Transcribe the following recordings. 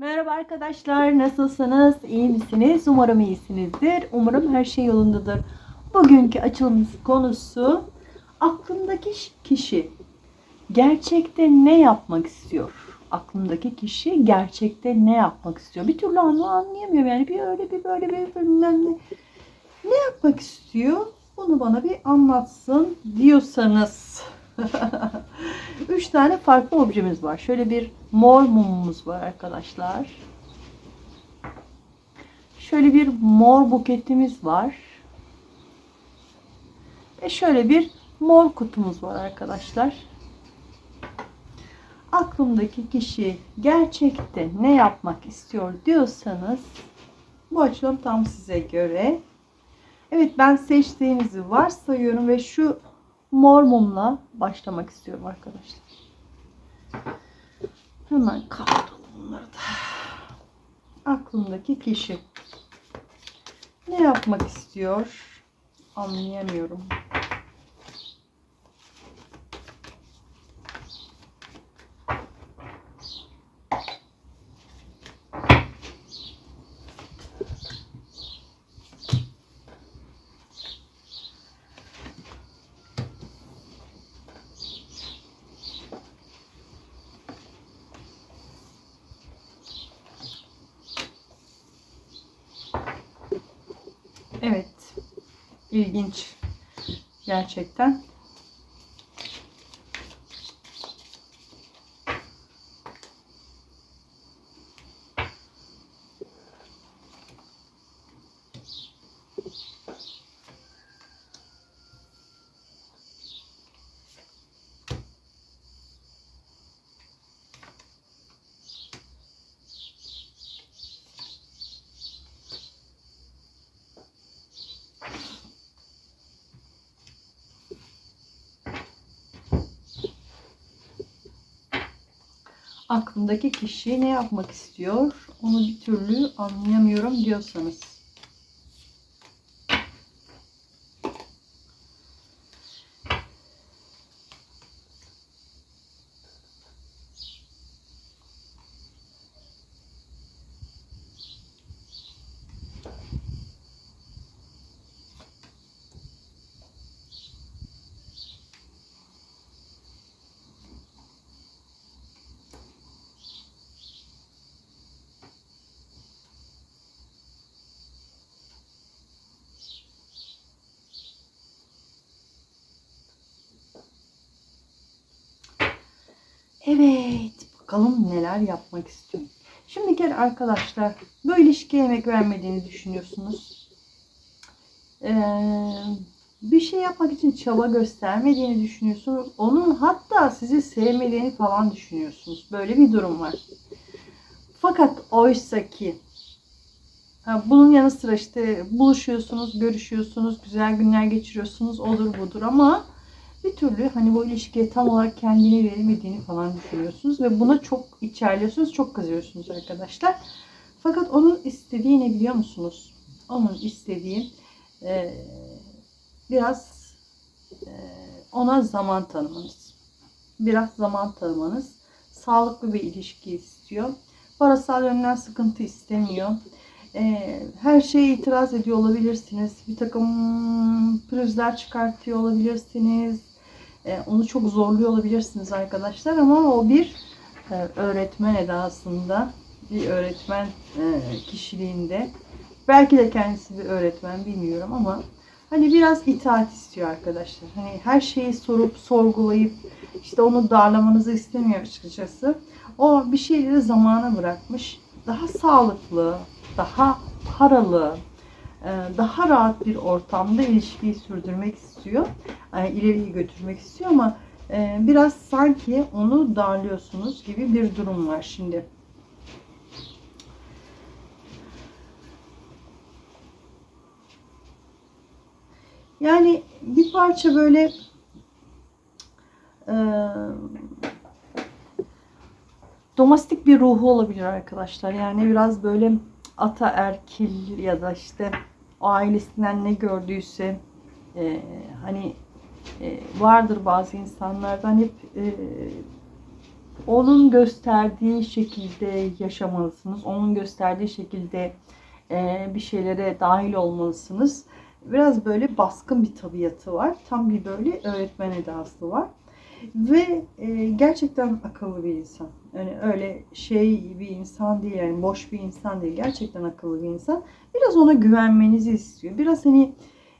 Merhaba arkadaşlar, nasılsınız? İyi misiniz? Umarım iyisinizdir. Umarım her şey yolundadır. Bugünkü açılımımız konusu aklımdaki kişi gerçekte ne yapmak istiyor? Aklımdaki kişi gerçekte ne yapmak istiyor? Bir türlü anla anlayamıyorum yani bir öyle bir böyle bir bilmem ne. Ne yapmak istiyor? Bunu bana bir anlatsın diyorsanız. Üç tane farklı objemiz var. Şöyle bir mor mumumuz var arkadaşlar. Şöyle bir mor buketimiz var. Ve şöyle bir mor kutumuz var arkadaşlar. Aklımdaki kişi gerçekte ne yapmak istiyor diyorsanız bu açılım tam size göre. Evet ben seçtiğinizi varsayıyorum ve şu mor mumla başlamak istiyorum arkadaşlar. Hemen kapatalım bunları da. Aklımdaki kişi ne yapmak istiyor? Anlayamıyorum. Evet. İlginç. Gerçekten. Aklımdaki kişi ne yapmak istiyor? Onu bir türlü anlayamıyorum diyorsanız. Evet, bakalım neler yapmak istiyorum. Şimdi gel arkadaşlar, bu ilişkiye emek vermediğini düşünüyorsunuz. Ee, bir şey yapmak için çaba göstermediğini düşünüyorsunuz. Onun hatta sizi sevmediğini falan düşünüyorsunuz. Böyle bir durum var. Fakat oysa ki bunun yanı sıra işte buluşuyorsunuz, görüşüyorsunuz, güzel günler geçiriyorsunuz, olur budur ama bir türlü hani bu ilişkiye tam olarak kendini veremediğini falan düşünüyorsunuz ve buna çok içerliyorsunuz, çok kızıyorsunuz arkadaşlar. Fakat onun istediği ne biliyor musunuz? Onun istediği e, biraz e, ona zaman tanımanız. Biraz zaman tanımanız. Sağlıklı bir ilişki istiyor. Parasal yönden sıkıntı istemiyor. E, her şeye itiraz ediyor olabilirsiniz. Bir takım pürüzler çıkartıyor olabilirsiniz. E, onu çok zorluyor olabilirsiniz arkadaşlar ama o bir e, öğretmen edasında, bir öğretmen e, kişiliğinde. Belki de kendisi bir öğretmen bilmiyorum ama hani biraz itaat istiyor arkadaşlar. Hani her şeyi sorup sorgulayıp işte onu darlamanızı istemiyor açıkçası. O bir şeyleri zamana bırakmış. Daha sağlıklı, daha paralı, daha rahat bir ortamda ilişkiyi sürdürmek istiyor. Yani ileriye götürmek istiyor ama biraz sanki onu darlıyorsunuz gibi bir durum var şimdi. Yani bir parça böyle e, domestik bir ruhu olabilir arkadaşlar. Yani biraz böyle ata erkil ya da işte ailesinden ne gördüyse e, hani e, vardır bazı insanlardan hep e, onun gösterdiği şekilde yaşamalısınız. Onun gösterdiği şekilde e, bir şeylere dahil olmalısınız. Biraz böyle baskın bir tabiatı var. Tam bir böyle öğretmen edası var. Ve e, gerçekten akıllı bir insan. Yani öyle şey bir insan değil, yani boş bir insan değil. Gerçekten akıllı bir insan. Biraz ona güvenmenizi istiyor. Biraz hani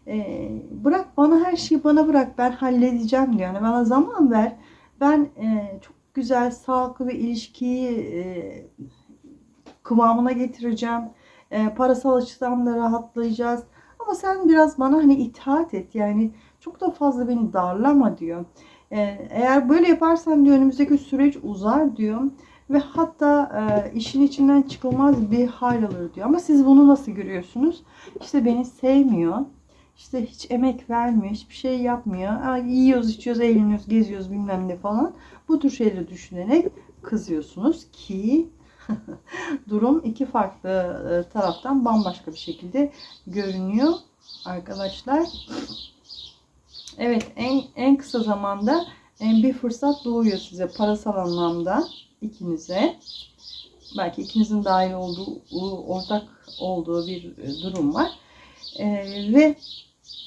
e, bırak bana her şeyi bana bırak ben halledeceğim diyor. Yani bana zaman ver. Ben e, çok güzel, sağlıklı bir ilişkiyi e, kıvamına getireceğim. E, parasal açıdan da rahatlayacağız. Ama sen biraz bana hani itaat et. Yani çok da fazla beni darlama diyor. E, eğer böyle yaparsan diyor önümüzdeki süreç uzar diyor. Ve hatta e, işin içinden çıkılmaz bir hal alır diyor. Ama siz bunu nasıl görüyorsunuz? İşte beni sevmiyor. İşte hiç emek vermiyor, hiçbir şey yapmıyor. Aa, yiyoruz, içiyoruz, eğleniyoruz, geziyoruz bilmem ne falan. Bu tür şeyleri düşünerek kızıyorsunuz ki durum iki farklı e, taraftan bambaşka bir şekilde görünüyor arkadaşlar. Evet en, en kısa zamanda e, bir fırsat doğuyor size parasal anlamda ikinize. Belki ikinizin dahil olduğu ortak olduğu bir e, durum var. Ee, ve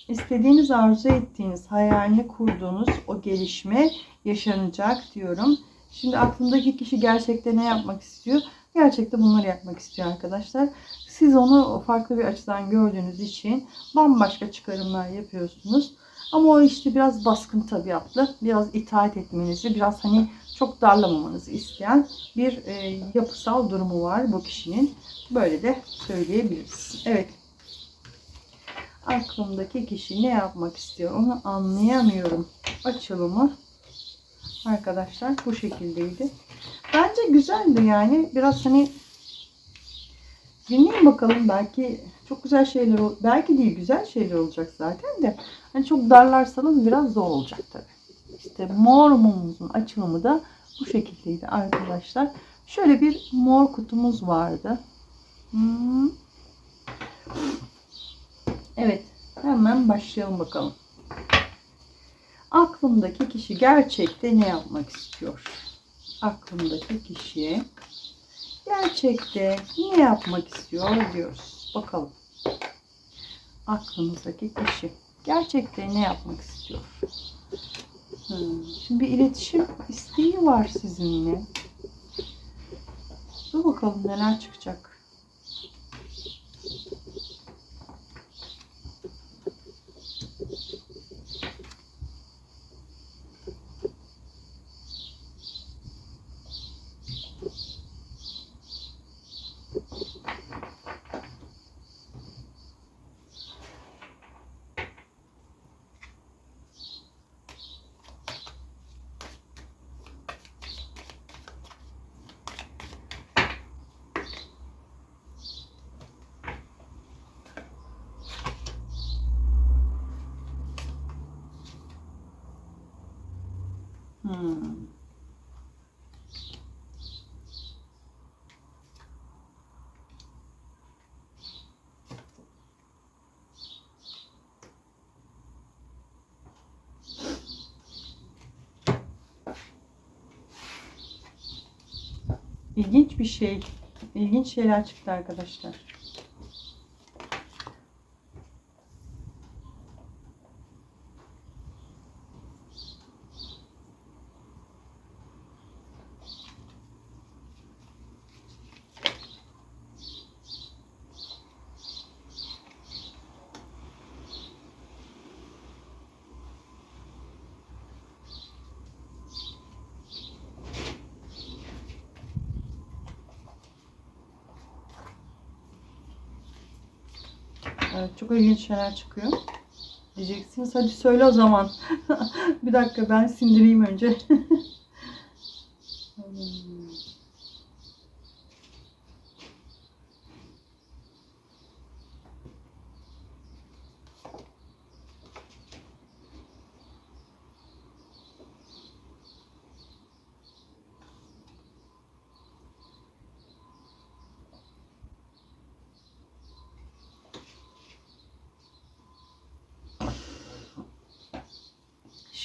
istediğiniz, arzu ettiğiniz, hayalini kurduğunuz o gelişme yaşanacak diyorum. Şimdi aklındaki kişi gerçekten ne yapmak istiyor? Gerçekten bunları yapmak istiyor arkadaşlar. Siz onu farklı bir açıdan gördüğünüz için bambaşka çıkarımlar yapıyorsunuz. Ama o işte biraz baskın tabiatlı, biraz itaat etmenizi, biraz hani çok darlamamanızı isteyen bir e, yapısal durumu var bu kişinin. Böyle de söyleyebiliriz. Evet aklımdaki kişi ne yapmak istiyor onu anlayamıyorum. Açılımı arkadaşlar bu şekildeydi. Bence güzeldi yani. Biraz hani dinleyin bakalım belki çok güzel şeyler belki değil güzel şeyler olacak zaten de hani çok darlarsanız biraz zor olacak tabi. İşte mor mumumuzun açılımı da bu şekildeydi arkadaşlar. Şöyle bir mor kutumuz vardı. Hmm. Evet, hemen başlayalım bakalım. Aklımdaki kişi gerçekte ne yapmak istiyor? Aklımdaki kişi gerçekte ne yapmak istiyor diyoruz. Bakalım. Aklımızdaki kişi gerçekte ne yapmak istiyor? Hmm. Şimdi bir iletişim isteği var sizinle. Dur bakalım neler çıkacak. Hmm. İlginç bir şey. İlginç şeyler çıktı arkadaşlar. Evet, çok ilginç şeyler çıkıyor. Diyeceksiniz. Hadi söyle o zaman. bir dakika ben sindireyim önce.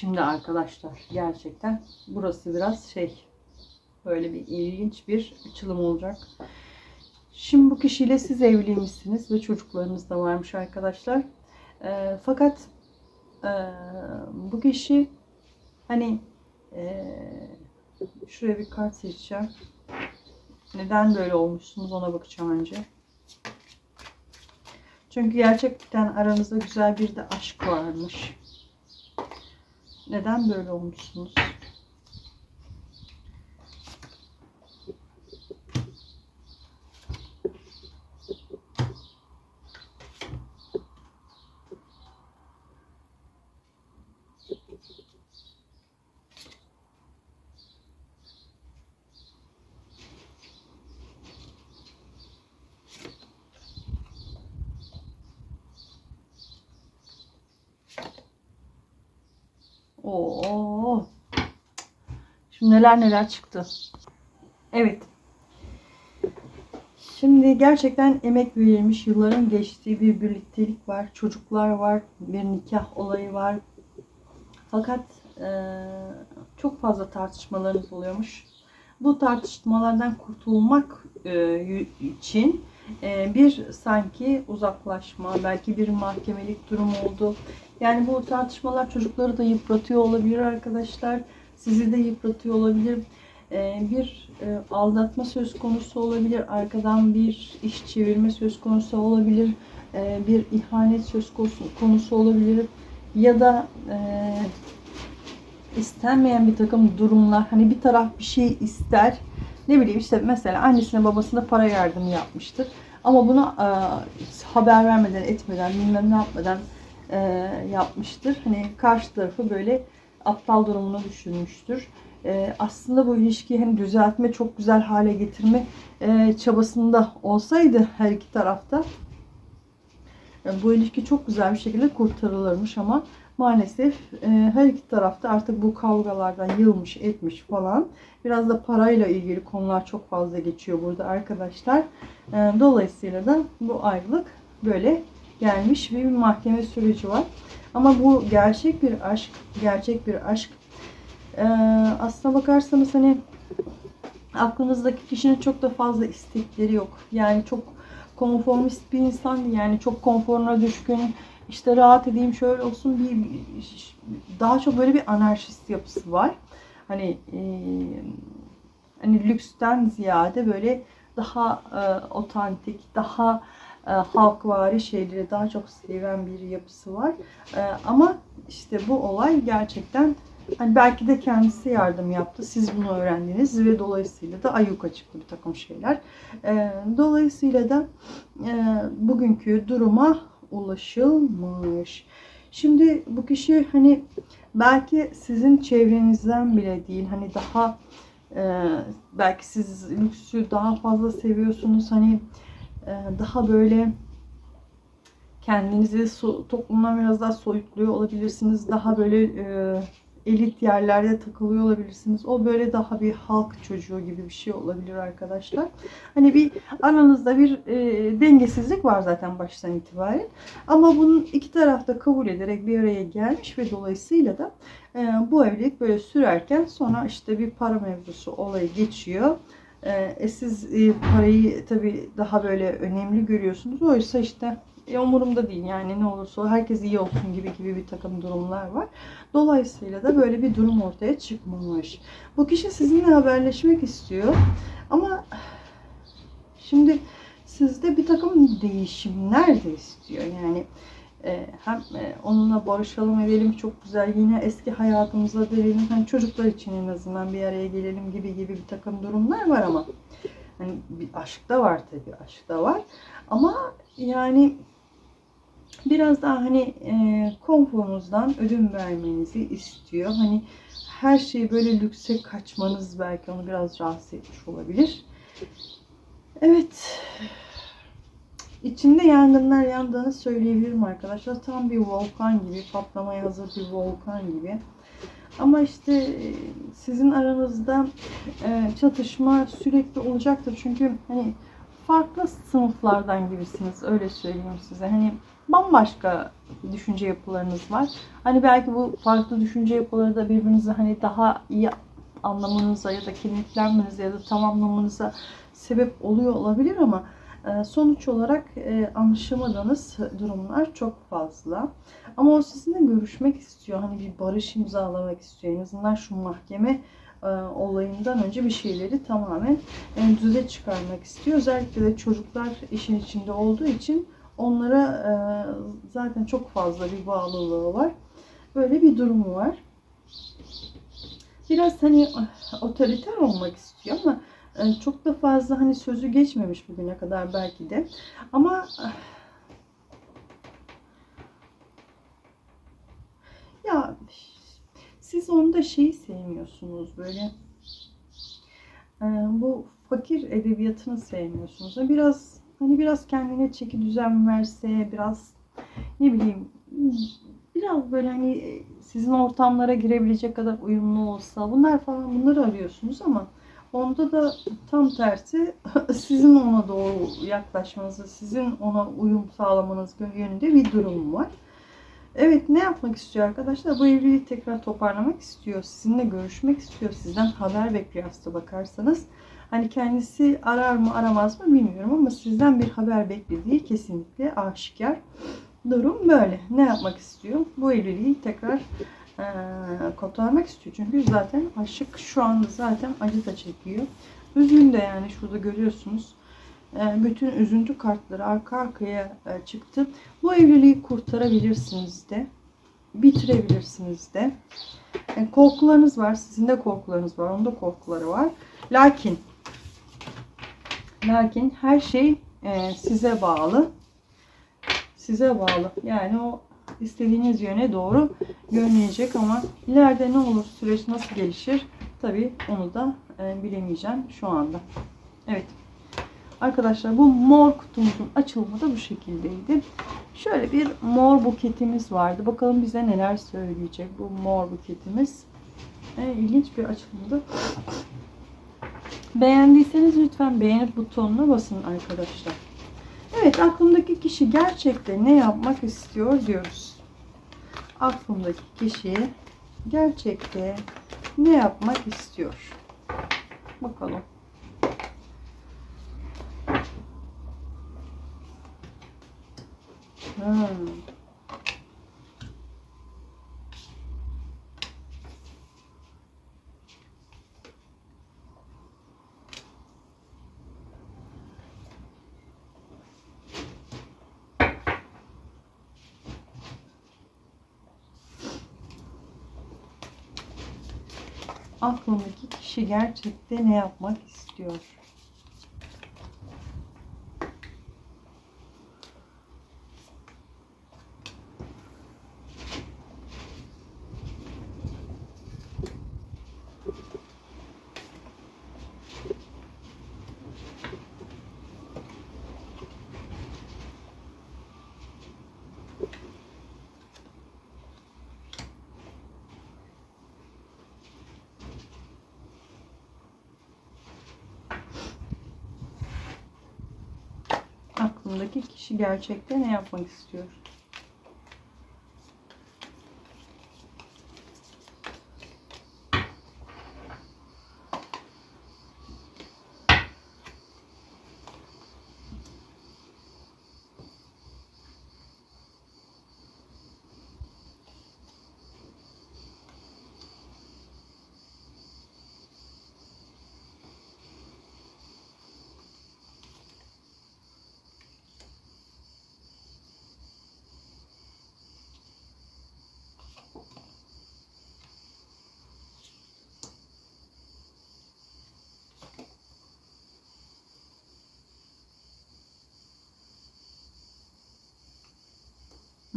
Şimdi arkadaşlar gerçekten burası biraz şey Böyle bir ilginç bir açılım olacak. Şimdi bu kişiyle siz evliymişsiniz ve çocuklarınız da varmış arkadaşlar. Ee, fakat e, bu kişi hani e, şuraya bir kart seçeceğim. Neden böyle olmuşsunuz ona bakacağım önce. Çünkü gerçekten aranızda güzel bir de aşk varmış. Neden böyle olmuşsunuz? Oo. Şimdi neler neler çıktı. Evet. Şimdi gerçekten emek verilmiş, yılların geçtiği bir birliktelik var. Çocuklar var, bir nikah olayı var. Fakat eee, çok fazla tartışmalarınız oluyormuş. Bu tartışmalardan kurtulmak eee, için bir sanki uzaklaşma, belki bir mahkemelik durum oldu. Yani bu tartışmalar çocukları da yıpratıyor olabilir arkadaşlar. Sizi de yıpratıyor olabilir. Ee, bir e, aldatma söz konusu olabilir. Arkadan bir iş çevirme söz konusu olabilir. Ee, bir ihanet söz konusu, konusu olabilir. Ya da e, istenmeyen bir takım durumlar. Hani bir taraf bir şey ister. Ne bileyim işte mesela annesine babasına para yardımı yapmıştır. Ama buna e, haber vermeden, etmeden, bilmem ne yapmadan e, yapmıştır. Hani karşı tarafı böyle aptal durumuna düşürmüştür. E, aslında bu ilişkiyi hani düzeltme, çok güzel hale getirme e, çabasında olsaydı her iki tarafta e, bu ilişki çok güzel bir şekilde kurtarılırmış ama maalesef e, her iki tarafta artık bu kavgalardan yılmış etmiş falan. Biraz da parayla ilgili konular çok fazla geçiyor burada arkadaşlar. E, dolayısıyla da bu ayrılık böyle gelmiş bir mahkeme süreci var. Ama bu gerçek bir aşk, gerçek bir aşk. Ee, aslına bakarsanız hani aklınızdaki kişinin çok da fazla istekleri yok. Yani çok konformist bir insan. Yani çok konforuna düşkün, işte rahat edeyim şöyle olsun bir daha çok böyle bir anarşist yapısı var. Hani e, hani lüksten ziyade böyle daha e, otantik, daha e, halkvari şeyleri daha çok seven bir yapısı var. E, ama işte bu olay gerçekten hani belki de kendisi yardım yaptı. Siz bunu öğrendiniz ve dolayısıyla da ayyuka çıktı bir takım şeyler. E, dolayısıyla da e, bugünkü duruma ulaşılmış. Şimdi bu kişi hani belki sizin çevrenizden bile değil hani daha e, belki siz lüksü daha fazla seviyorsunuz hani e, daha böyle kendinizi so toplumdan biraz daha soyutluyor olabilirsiniz. Daha böyle e, elit yerlerde takılıyor olabilirsiniz. O böyle daha bir halk çocuğu gibi bir şey olabilir arkadaşlar. Hani bir aranızda bir e, dengesizlik var zaten baştan itibaren. Ama bunun iki tarafta kabul ederek bir araya gelmiş ve dolayısıyla da e, bu evlilik böyle sürerken sonra işte bir para mevzusu olayı geçiyor. E, siz e, parayı tabii daha böyle önemli görüyorsunuz. Oysa işte e, umurumda değil yani ne olursa herkes iyi olsun gibi gibi bir takım durumlar var. Dolayısıyla da böyle bir durum ortaya çıkmamış. Bu kişi sizinle haberleşmek istiyor ama şimdi sizde bir takım değişimler de istiyor. Yani e, hem e, onunla barışalım edelim çok güzel yine eski hayatımıza dönelim. Hani çocuklar için en azından bir araya gelelim gibi gibi bir takım durumlar var ama hani bir aşk da var tabii aşk da var. Ama yani biraz daha hani e, konforunuzdan ödün vermenizi istiyor. Hani her şeyi böyle lükse kaçmanız belki onu biraz rahatsız etmiş olabilir. Evet. İçinde yangınlar yandığını söyleyebilirim arkadaşlar. Tam bir volkan gibi, patlamaya hazır bir volkan gibi. Ama işte e, sizin aranızda e, çatışma sürekli olacaktır. Çünkü hani farklı sınıflardan gibisiniz öyle söyleyeyim size. Hani bambaşka düşünce yapılarınız var. Hani belki bu farklı düşünce yapıları da birbirinizi hani daha iyi anlamanıza ya da kimliklenmenize ya da tamamlamanıza sebep oluyor olabilir ama e, sonuç olarak e, anlaşamadığınız durumlar çok fazla. Ama o sizinle görüşmek istiyor. Hani bir barış imzalamak istiyor. En azından şu mahkeme e, olayından önce bir şeyleri tamamen düze çıkarmak istiyor. Özellikle de çocuklar işin içinde olduğu için onlara e, zaten çok fazla bir bağlılığı var. Böyle bir durumu var. Biraz hani otoriter olmak istiyor ama e, çok da fazla hani sözü geçmemiş bugüne kadar belki de. Ama ya siz onda şeyi sevmiyorsunuz böyle e, bu fakir edebiyatını sevmiyorsunuz. Biraz hani biraz kendine çeki düzen verse, biraz ne bileyim biraz böyle hani sizin ortamlara girebilecek kadar uyumlu olsa bunlar falan bunları arıyorsunuz ama onda da tam tersi sizin ona doğru yaklaşmanızı, sizin ona uyum sağlamanız yönünde bir durum var. Evet ne yapmak istiyor arkadaşlar? Bu evliliği tekrar toparlamak istiyor. Sizinle görüşmek istiyor. Sizden haber bekliyor aslında bakarsanız. Hani kendisi arar mı aramaz mı bilmiyorum ama sizden bir haber beklediği kesinlikle aşikar. Durum böyle. Ne yapmak istiyor? Bu evliliği tekrar e, kotarmak istiyor. Çünkü zaten aşık şu anda zaten acı da çekiyor. Üzgün de yani şurada görüyorsunuz. E, bütün üzüntü kartları arka arkaya e, çıktı. Bu evliliği kurtarabilirsiniz de. Bitirebilirsiniz de. E, korkularınız var. Sizin de korkularınız var. Onda korkuları var. Lakin lakin her şey e, size bağlı. Size bağlı. Yani o istediğiniz yöne doğru yönlenecek ama ileride ne olur süreç nasıl gelişir tabi onu da e, bilemeyeceğim şu anda. Evet. Arkadaşlar bu mor kutumuzun açılımı da bu şekildeydi. Şöyle bir mor buketimiz vardı. Bakalım bize neler söyleyecek bu mor buketimiz. E, ilginç bir açılımdı. Beğendiyseniz lütfen beğeni butonuna basın arkadaşlar. Evet aklımdaki kişi gerçekten ne yapmak istiyor diyoruz. Aklımdaki kişi gerçekte ne yapmak istiyor? Bakalım. Hmm. aklındaki kişi gerçekte ne yapmak istiyor? Aklındaki kişi gerçekte ne yapmak istiyor?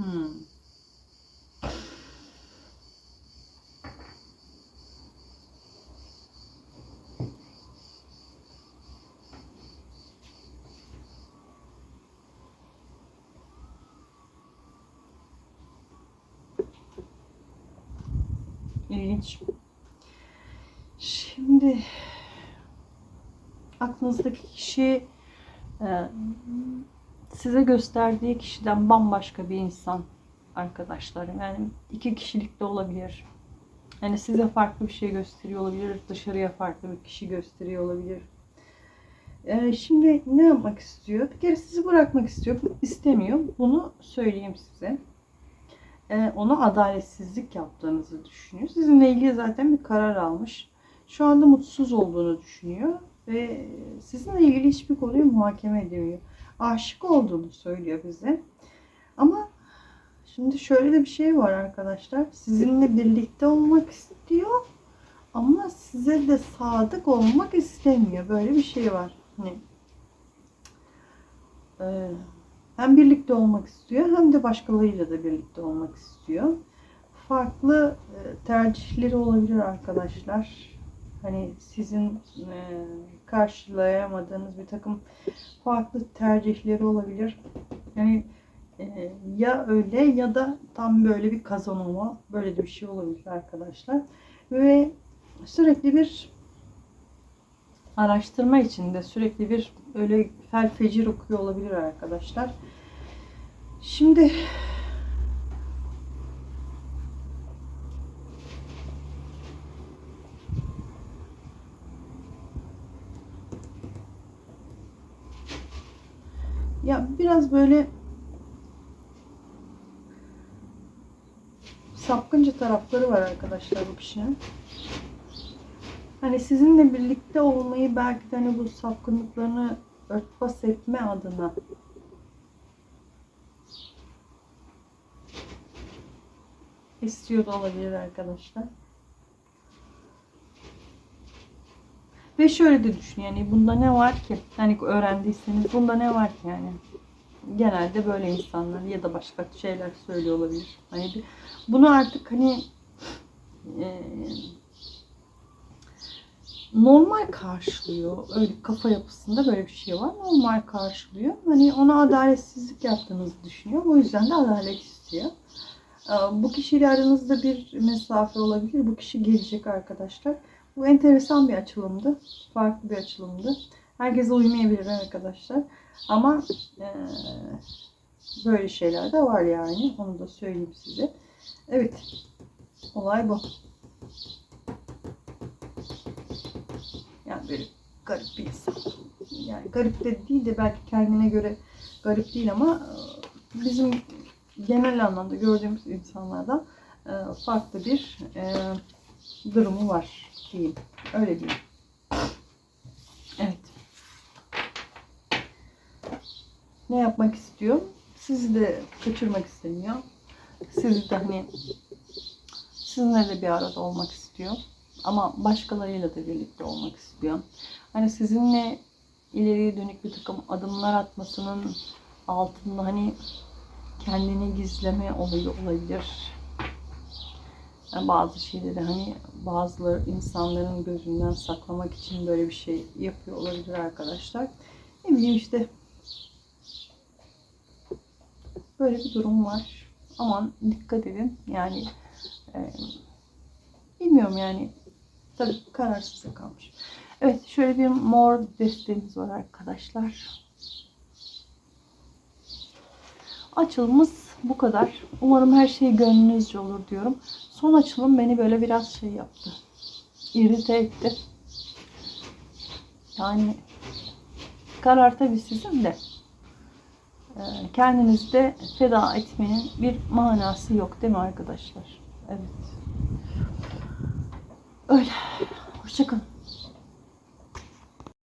Hmm. İlginç. Şimdi aklınızdaki kişi e, size gösterdiği kişiden bambaşka bir insan arkadaşlarım. Yani iki kişilik de olabilir. Yani size farklı bir şey gösteriyor olabilir. Dışarıya farklı bir kişi gösteriyor olabilir. Ee, şimdi ne yapmak istiyor? Bir kere sizi bırakmak istiyor. istemiyor. Bunu söyleyeyim size. Ee, ona adaletsizlik yaptığınızı düşünüyor. Sizinle ilgili zaten bir karar almış. Şu anda mutsuz olduğunu düşünüyor. Ve sizinle ilgili hiçbir konuyu muhakeme edemiyor. Aşık olduğunu söylüyor bize. Ama şimdi şöyle de bir şey var arkadaşlar. Sizinle birlikte olmak istiyor. Ama size de sadık olmak istemiyor. Böyle bir şey var. Hani e, hem birlikte olmak istiyor hem de başkalarıyla da birlikte olmak istiyor. Farklı e, tercihleri olabilir arkadaşlar. Hani sizin e, karşılayamadığınız bir takım farklı tercihleri olabilir. Yani e, ya öyle ya da tam böyle bir kazanma böyle bir şey olabilir arkadaşlar. Ve sürekli bir araştırma içinde sürekli bir öyle fel fecir okuyor olabilir arkadaşlar. Şimdi ya biraz böyle sapkınca tarafları var arkadaşlar bu kişinin. Hani sizinle birlikte olmayı belki de hani bu sapkınlıklarını örtbas etme adına istiyor olabilir arkadaşlar. Ve şöyle de düşün yani bunda ne var ki? Hani öğrendiyseniz bunda ne var ki yani? Genelde böyle insanlar ya da başka şeyler söylüyor olabilir. Hani bir- bunu artık hani e, normal karşılıyor. Öyle kafa yapısında böyle bir şey var. Normal karşılıyor. Hani ona adaletsizlik yaptığınızı düşünüyor. O yüzden de adalet istiyor. Ee, Bu kişiyle aranızda bir mesafe olabilir. Bu kişi gelecek arkadaşlar. Bu enteresan bir açılımdı. Farklı bir açılımdı. Herkese uymayabilir arkadaşlar. Ama eee, böyle şeyler de var yani. Onu da söyleyeyim size. Evet. Olay bu. Yani böyle garip bir insan. Yani garip de değil de belki kendine göre garip değil ama e, bizim genel anlamda gördüğümüz insanlardan e, farklı bir e, durumu var diyeyim. Öyle diyeyim. Evet. Ne yapmak istiyor? Sizi de kaçırmak istemiyor. Sizi de hani sizinle de bir arada olmak istiyor. Ama başkalarıyla da birlikte olmak istiyor. Hani sizinle ileriye dönük bir takım adımlar atmasının altında hani kendini gizleme olayı olabilir. Yani bazı şeyleri hani bazıları insanların gözünden saklamak için böyle bir şey yapıyor olabilir arkadaşlar. Ne bileyim işte böyle bir durum var. Aman dikkat edin. Yani e, bilmiyorum yani tabii kararsızlık kalmış. Evet şöyle bir mor desteğimiz var arkadaşlar. Açılımız bu kadar. Umarım her şey gönlünüzce olur diyorum. Son açılım beni böyle biraz şey yaptı. İrite etti. Yani karar tabii sizin de. Ee, Kendinizde feda etmenin bir manası yok değil mi arkadaşlar? Evet. Öyle. Hoşçakalın.